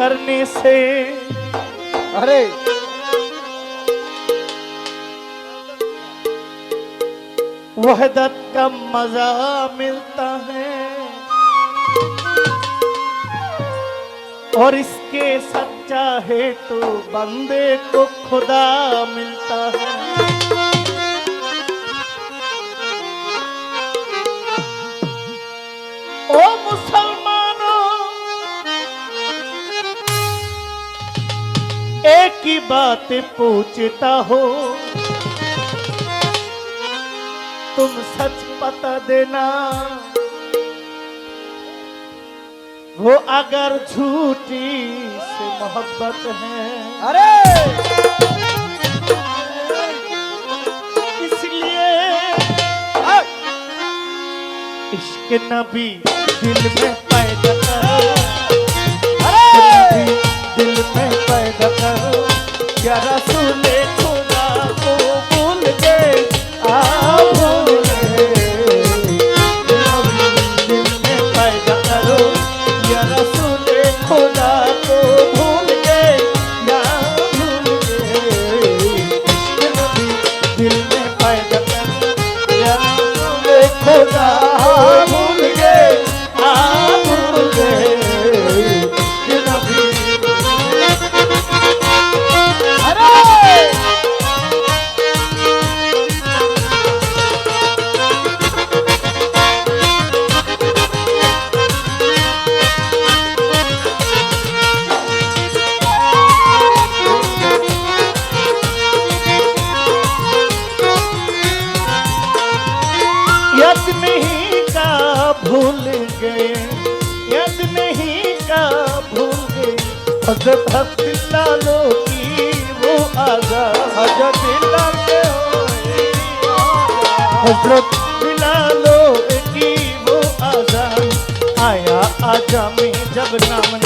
करने से। अरे। वहदत का मज़ा मिलता है। और इसके सच्चा है तो बंदे को खुदा मिलता है। बात पूछता हो। तुम सच पता देना। वो अगर झूठी से मोहब्बत है। अरे! इसलिए इश्क नबी दिल में पैदा खुदा हजरत हफ्तिल्लालो की वो आजाद हजरत बिलाले हजरत बिलालो की वो आजाद आया आजा में जब नाम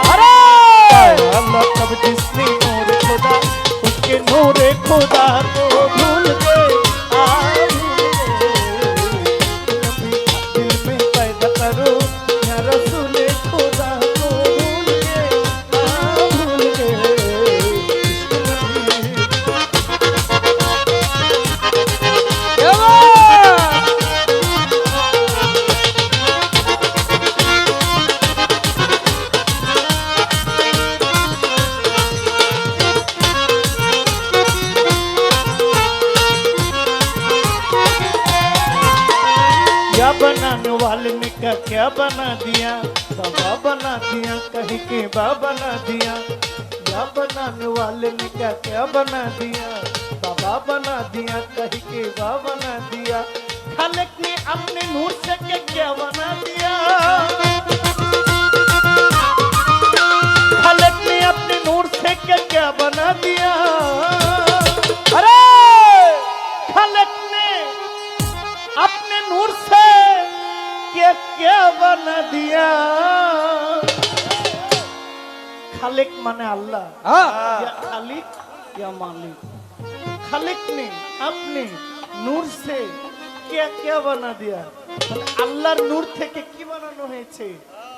খোদার ভুলবে क्या क्या बना दिया बाबा बना दिया कहीं के बा बना दिया क्या बनाने वाले ने क्या क्या बना दिया बाबा बना दिया कहीं के बा बना दिया खालिक ने अपने नूर से क्या क्या बना दिया দিয়া। খালেক মানে আল্লাহ। খালিক ইয়া মালিক। খালেক নে আপনি নূর সে কিয়া কিয়া বানা দিয়া? আল্লাহর নূর থেকে কি বানানো হয়েছে?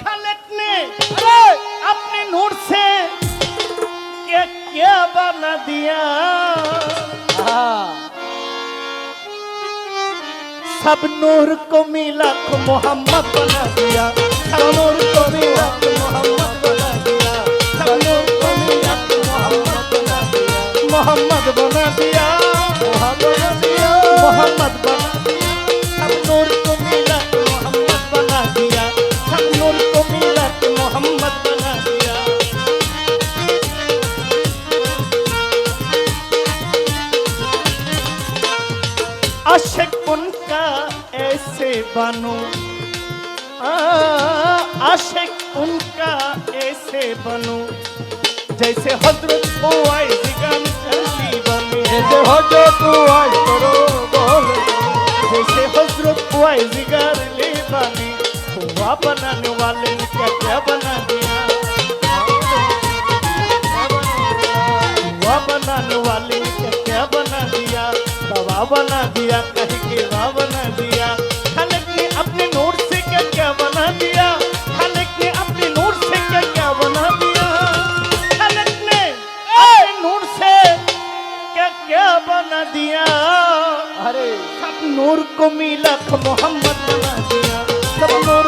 খালেক নে আপনি নূর সে কিয়া কিয়া বানা দিয়া? सब नूर को मिला को मोहम्मद बना दिया सब नूर को मिला को मोहम्मद बना दिया सब नूर को मिला को मोहम्मद बना दिया मोहम्मद बना दिया मोहम्मद बना दिया मोहम्मद बना दिया सब नूर को मिला को बनो आशिक उनका ऐसे बनो। जैसे हज़रत करती बने। जैसे हो जो तू करो जैसे हज़रत जिगर ले बने। हुआ बनाने वाले ने क्या क्या बना दिया। हुआ बनाने वाले ने क्या क्या बना दिया। दवा बना दिया कहीं के बना दिया। अरे सब नूर को मिला मोहम्मद सब नूर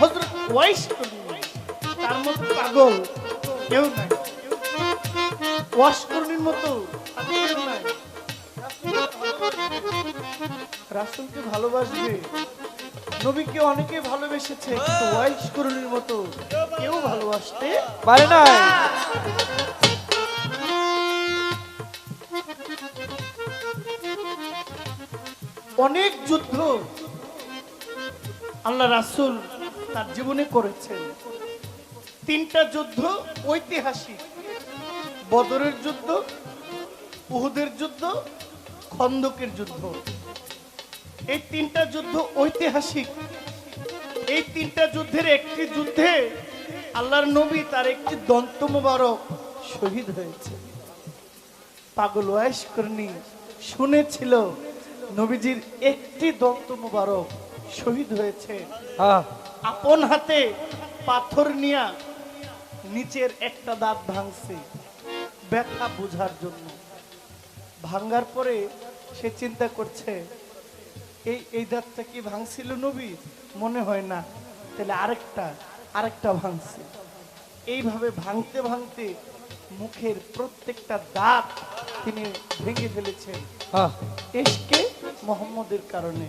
হযরত ওয়াইস করনি তার মতো পাগল কেউ নাই। ওয়াশ করনির মতো কেউ নাই। ভালোবাসবে। নবীকে অনেকে ভালোবেসেছে, কিন্তু ওয়াইস করনির মতো কেউ ভালোবাসতে পারে না। অনেক যুদ্ধ আল্লাহ রাসূল তার জীবনে করেছেন। তিনটা যুদ্ধ ঐতিহাসিক। বদরের যুদ্ধ, উহুদের যুদ্ধ, খন্দকের যুদ্ধ। এই তিনটা যুদ্ধ ঐতিহাসিক। এই তিনটা যুদ্ধের একটি যুদ্ধে আল্লাহর নবী তার একটি দন্ত মোবারক শহীদ হয়েছে। পাগল ওয়াইশ করনি শুনেছিল, নবীজির একটি দন্ত মোবারক শহীদ হয়েছে। আপন হাতে পাথর নিয়া নিচের একটা দাঁত ভাঙছে। ব্যথা বোঝার জন্য। ভাঙ্গার পরে সে চিন্তা করছে এই এই দাঁতটা কি ভাঙছিল নবী? মনে হয় না। তাহলে আরেকটা আরেকটা ভাঙছে। এইভাবে ভাঙতে ভাঙতে মুখের প্রত্যেকটা দাঁত তিনি ভেঙে ফেলেছেন। এসকে মোহাম্মদের কারণে।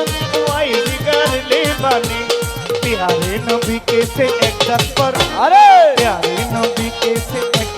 নবী কে সে এক তারপর আরে! প্যারে নবী কে সে এক